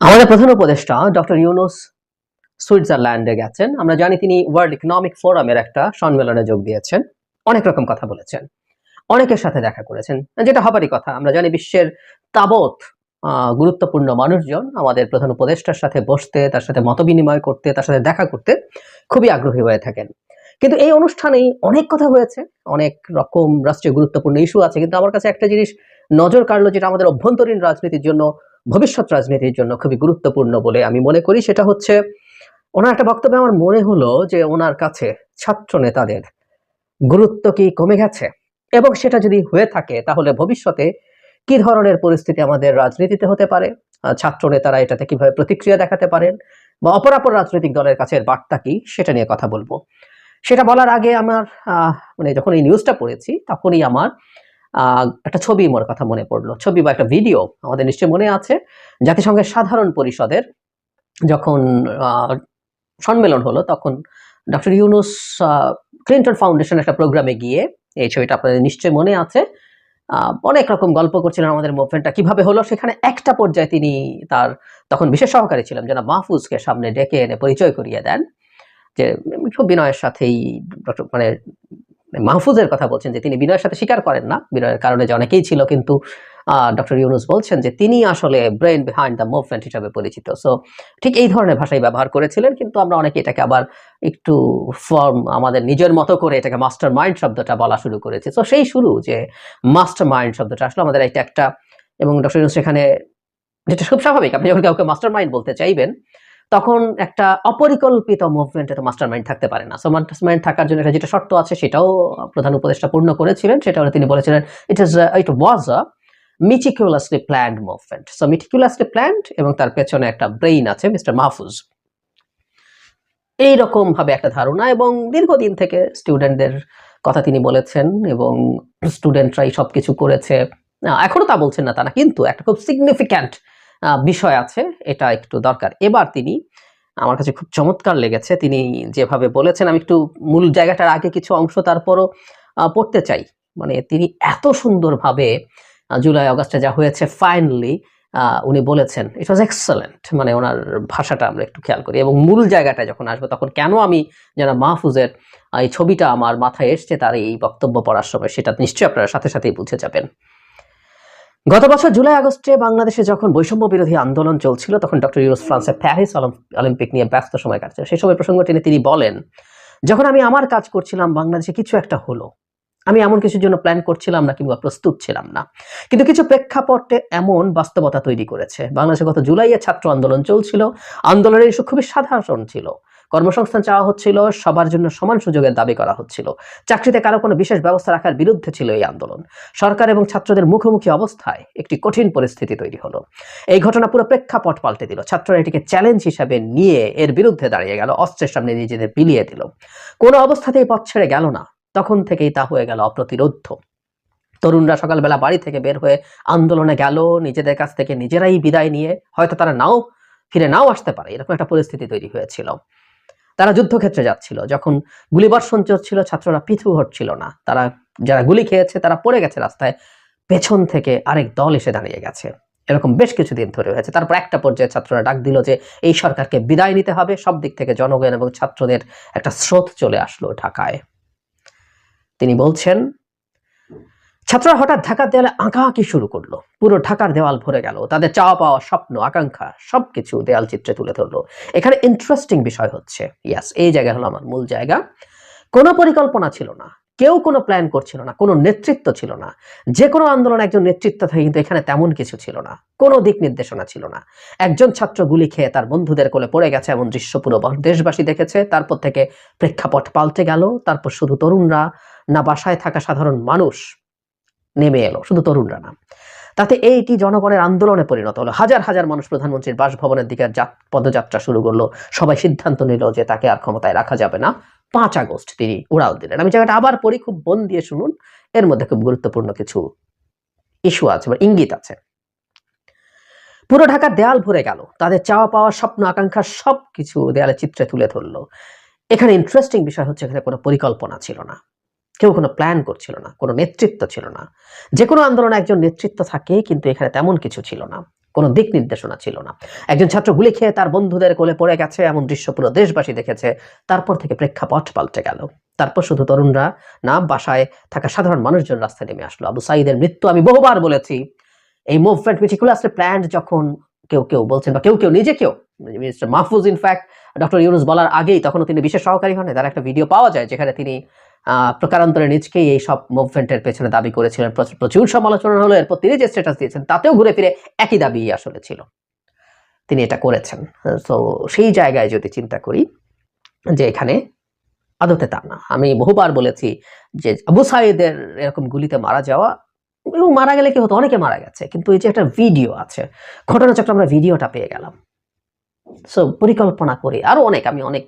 আমাদের প্রধান উপদেষ্টা ডক্টর ইউনুস সুইজারল্যান্ডে গেছেন। আমরা জানি তিনি ওয়ার্ল্ড ইকোনমিক ফোরামের একটা সম্মেলনে যোগ দিয়েছেন। অনেক রকম কথা বলেছেন। অনেকের সাথে দেখা করেছেন। যেটা হবারই কথা, আমরা জানি বিশ্বের তাবৎ গুরুত্বপূর্ণ মানুষজন আমাদের প্রধান উপদেষ্টার সাথে বসতে, তার সাথে মত বিনিময় করতে, তার সাথে দেখা করতে খুবই আগ্রহী হয়ে থাকেন। কিন্তু এই অনুষ্ঠানেই অনেক কথা হয়েছে। অনেক রকম রাষ্ট্রীয় গুরুত্বপূর্ণ ইস্যু আছে। কিন্তু আমার কাছে একটা জিনিস নজর কাড়লো, যেটা আমাদের অভ্যন্তরীণ রাজনীতির জন্য ভবিষ্যৎ রাজনীতির জন্য খুবই গুরুত্বপূর্ণ বলে আমি মনে করি। সেটা হচ্ছে, ওনার একটা বক্তব্যে আমার মনে হলো যে ওনার কাছে ছাত্র নেতাদের গুরুত্ব কি কমে গেছে? এবং সেটা যদি হয়ে থাকে, তাহলে ভবিষ্যতে কি ধরনের পরিস্থিতি আমাদের রাজনীতিতে হতে পারে? ছাত্র নেতারা এটাতে কীভাবে প্রতিক্রিয়া দেখাতে পারেন? বা অপরাপর রাজনৈতিক দলের কাছে বার্তা কি? সেটা নিয়ে কথা বলব। সেটা বলার আগে আমার মানে যখন এই নিউজটা পড়েছি, তখনই আমার একটা ছবি মোর কথা মনে পড়ল। ছবি বা একটা ভিডিও আমাদের নিশ্চয়ই মনে আছে। জাতিসংঘের সাধারণ পরিষদের যখন সম্মেলন হলো, তখন ডক্টর ইউনুস ক্লিন্টন ফাউন্ডেশন একটা প্রোগ্রামে গিয়ে এই ছবিটা আপনাদের নিশ্চয়ই মনে আছে। অনেক রকম গল্প করছিলেন আমাদের মুভমেন্টটা। কীভাবে হলো? সেখানে একটা পর্যায়ে তিনি তার তখন বিশেষ সহকারী ছিলেন যেন মাহফুজকে সামনে ডেকে এনে পরিচয় করিয়ে দেন। যে, খুব বিনয়ের সাথেই মানে মাহফুজের কথা বলছেন যে তিনি বিনয়ের সাথে স্বীকার করেন না। বিনয়ের কারণে যে অনেকেই ছিল কিন্তু ডক্টর ইউনুস বলছেন যে তিনি আসলে ব্রেন বিহাইন্ড দ্য মুভমেন্ট হিসাবে পরিচিত। সো ঠিক এই ধরনের ভাষাই ব্যবহার করেছিলেন কিন্তু আমরা অনেকে এটাকে আবার একটু ফর্ম আমাদের নিজের মতো করে এটাকে মাস্টার মাইন্ড শব্দটা বলা শুরু করেছে। তো সেই শুরু যে মাস্টার মাইন্ড শব্দটা আসলে আমাদের এটা একটা এবং ডক্টর ইউনুস সেখানে, যেটা খুব স্বাভাবিক, আপনি যখন কাউকে মাস্টার মাইন্ড বলতে চাইবেন তখন একটা অপরিকল্পিত মুভমেন্টে তো মাস্টার মাইন্ড থাকতে পারে না। সো মাস্টার মাইন্ড থাকার জন্য একটা যেটা শর্ত আছে সেটাও প্রধান উপদেষ্টা পূর্ণ করেছিলেন সেটা হলো তিনি বলেছিলেন it is it was a meticulously planned movement so meticulously planned এবং তার পেছনে একটা ব্রেইন আছে মিস্টার মাহফুজ এইরকম ভাবে একটা ধারণা এবং দীর্ঘদিন থেকে স্টুডেন্টদের কথা তিনি বলেছেন এবং স্টুডেন্টরাই সবকিছু করেছে। আহ, এখনও তা বলছেন না তারা কিন্তু একটা খুব সিগনিফিক্যান্ট বিষয় আছে, এটা একটু দরকার। এবার তিনি, আমার কাছে খুব চমৎকার লেগেছে, তিনি যেভাবে বলেছেন, আমি একটু মূল জায়গাটার আগে কিছু অংশ তারপরও পড়তে চাই। মানে তিনি এত সুন্দরভাবে জুলাই আগস্টে যা হয়েছে ফাইনালি উনি বলেছেন ইট ওয়াজ এক্সেলেন্ট মানে ওনার ভাষাটা আমরা একটু খেয়াল করি। এবং মূল জায়গাটা যখন আসব, তখন কেন আমি যেন মাহফুজের এই ছবিটা আমার মাথায় এসছে, তার এই বক্তব্য পড়ার সময়, সেটা নিশ্চয়ই আপনারা সাথে সাথেই বুঝে যাবেন। গত বছর জুলাই, আগস্টে বাংলাদেশে যখন বৈষম্য বিরোধী আন্দোলন চলছিল, তখন ডক্টর ইউরোস ফ্রান্সের প্যারিস অলিম্পিক নিয়ে ব্যস্ত সময় কাটছে। সেই সময় প্রসঙ্গ টেনে তিনি বলেন, যখন আমি আমার কাজ করছিলাম, বাংলাদেশে কিছু একটা হলো। আমি এমন কিছুর জন্য প্ল্যান করছিলাম না কিংবা প্রস্তুত ছিলাম না। কিন্তু কিছু প্রেক্ষাপটে এমন বাস্তবতা তৈরি করেছে। বাংলাদেশে গত জুলাইয়ে ছাত্র আন্দোলন চলছিল। আন্দোলনের ইস্যু খুবই সাধারণ ছিল। কর্মসংস্থান চাওয়া হচ্ছিল, সবার জন্য সমান সুযোগের দাবি করা হচ্ছিল। চাকরিতে কারও কোনো বিশেষ ব্যবস্থা রাখার বিরুদ্ধে ছিল এই আন্দোলন। সরকার এবং ছাত্রদের মুখোমুখি অবস্থায় একটি কঠিন পরিস্থিতি তৈরি হলো। এই ঘটনা পুরো প্রেক্ষাপট পাল্টে দিল। ছাত্ররা এটিকে চ্যালেঞ্জ হিসাবে নিয়ে এর বিরুদ্ধে দাঁড়িয়ে গেল, অস্ত্রের সামনে নিজেদের বিলিয়ে দিল। কোনো অবস্থাতেই পথ ছেড়ে গেল না। তখন থেকেই তা হয়ে গেল অপ্রতিরোধ্য। তরুণরা সকালবেলা বাড়ি থেকে বের হয়ে আন্দোলনে গেল, নিজেদের কাছ থেকে নিজেরাই বিদায় নিয়ে, হয়তো তারা নাও, ফিরে নাও আসতে পারে, এরকম একটা পরিস্থিতি তৈরি হয়েছিল। তারা যুদ্ধক্ষেত্রে যাচ্ছিল, যখন গুলিবর্ষণ চলছিল, ছাত্ররা পিছু হটছিল না। তারা, যারা গুলি খেয়েছে, তারা পড়ে গেছে রাস্তায়। পেছন থেকে আরেক দল এসে দাঁড়িয়ে গেছে। এরকম বেশ কিছুদিন ধরে হয়েছে। তারপর একটা পর্যায়ে ছাত্ররা ডাক দিল যে, এই সরকারকে বিদায় নিতে হবে। সব দিক থেকে জনগণ এবং ছাত্রদের একটা স্রোত চলে আসলো ঢাকায়। তিনি বলছেন ছাত্ররা হঠাৎ ঢাকার দেয়ালে আঁকাআঁকি শুরু করল। পুরো ঢাকার দেওয়াল ভরে গেল। তাদের চাওয়া পাওয়া স্বপ্ন, আকাঙ্ক্ষা, সবকিছু দেয়াল চিত্রে তুলে ধরলো। এখানে ইন্টারেস্টিং বিষয় হচ্ছে ইয়াস এই জায়গা হলো আমার মূল জায়গা। কোনো পরিকল্পনা ছিল না। কেউ কোনো প্ল্যান করছিল না। কোনো নেতৃত্ব ছিল না। যে কোনো আন্দোলন একজন নেতৃত্ব থাকে, কিন্তু এখানে তেমন কিছু ছিল না। কোনো দিক নির্দেশনা ছিল না। একজন ছাত্র গুলি খেয়ে তার বন্ধুদের কোলে পড়ে গেছে এমন দৃশ্য পুরো দেশবাসী দেখেছে। তারপর থেকে প্রেক্ষাপট পাল্টে গেল। তারপর শুধু তরুণরা, না বাসায় থাকা সাধারণ মানুষ নেমে এলো, শুধু তরুণরা না। তাতে এইটি জনগণের আন্দোলনে পরিণত হলো। হাজার হাজার মানুষ প্রধানমন্ত্রীর বাসভবনের দিকে পদযাত্রা শুরু করল। সবাই সিদ্ধান্ত নিল যে তাকে আর ক্ষমতায় রাখা যাবে না। পাঁচ আগস্ট তিনি উড়াল দিলেন। আমি জায়গাটা আবার পড়ি, খুব মন দিয়ে শুনুন। এর মধ্যে খুব গুরুত্বপূর্ণ কিছু ইস্যু আছে, বা ইঙ্গিত আছে। পুরো ঢাকার দেয়াল ভরে গেল। তাদের চাওয়া পাওয়া স্বপ্ন আকাঙ্ক্ষা সবকিছু দেয়ালে চিত্রে তুলে ধরলো। এখানে ইন্টারেস্টিং বিষয় হচ্ছে, এখানে কোনো পরিকল্পনা ছিল না। কেউ কোনো প্ল্যান করছিল না, কোনো নেতৃত্ব ছিল না। যে কোনো আন্দোলনে একজন নেতৃত্ব থাকে, কিন্তু এখানে তেমন কিছু ছিল না, কোনো দিক নির্দেশনা ছিল না। একজন ছাত্র গুলি খেয়ে তার বন্ধুদের কোলে পড়ে গেছে, এমন দৃশ্য পুরো দেশবাসী দেখেছে। তারপর থেকে প্রেক্ষাপট পাল্টে গেল। তারপর শুধু তরুণরা না, বাসায় থাকা সাধারণ মানুষজন রাস্তায় নেমে আসলো। আবু সাইদের মৃত্যু আমি বহুবার বলেছি। এই মুভমেন্ট মেটিকুলাসলি প্ল্যান্ড যখন কেউ কেউ বলছেন বা কেউ কেউ নিজে কেউ mister Mahfuz in fact doctor Yunus বলার আগেই তখনও তিনি বিশেষ সহকারী হন। তার একটা ভিডিও পাওয়া যায়, যেখানে তিনি প্রকারান্তরে নিজকেই এই সব মুভমেন্টের পেছনে দাবি করেছিলেন। প্রচুর- সমালোচনা হলো, এরপর তিনি যে স্ট্যাটাস দিয়েছেন, তাতেও ঘুরে ফিরে একই দাবি আসলে ছিল। তিনি এটা করেছেন। তো সেই জায়গায় যদি চিন্তা করি, যে এখানে আদতে তা না। আমি বহুবার বলেছি যে আবু সাইদের এরকম গুলিতে মারা যাওয়া, এবং মারা গেলে কি হতো? অনেকে মারা গেছে, কিন্তু এই যে একটা ভিডিও আছে, ঘটনাচক্রে আমরা ভিডিওটা পেয়ে গেলাম। সো পরিকল্পনা করে। আরও অনেক, আমি অনেক